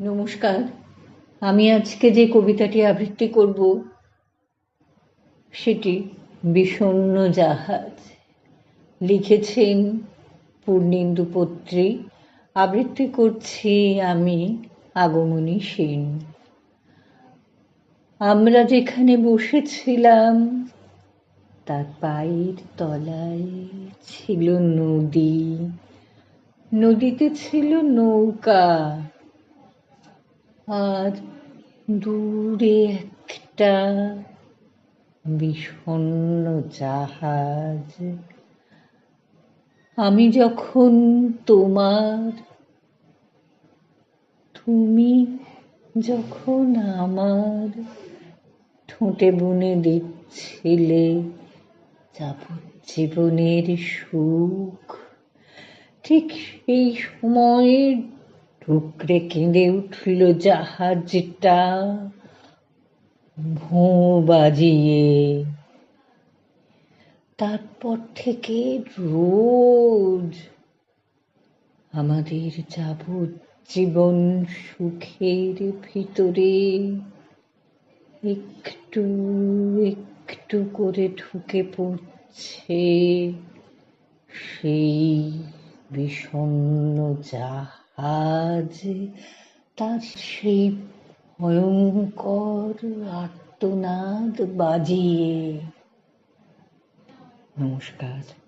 নমস্কার। আমি আজকে যে কবিতাটি আবৃত্তি করব, সেটি বিষণ্ণ জাহাজ। লিখেছেন পূর্ণেন্দু পত্রী। আবৃত্তি করছি আমি আগমনী সেন। আমরা যেখানে বসেছিলাম, তার পায়ের তলায় ছিল নদী। নদীতে ছিল নৌকা। আর দূরে একটা বিষণ্ণ জাহাজ। আমি যখন তোমার, তুমি যখন আমার ঠোঁটে বুনে দিচ্ছিলে যাবজ্জীবনের সুখ, ঠিক সেই সময়ে টুকরে কেঁদে উঠল জাহাজটা ভোঁ বাজিয়ে তারপর থেকে রোজ আমাদের যাবজ্জীবন সুখের ভিতরে একটু একটু করে ঢুকে পড়ছে সেই বিষণ্ণ জাহাজ তার সেই ভয়ঙ্কর আত্মনাদ বাজিয়ে। নমস্কার।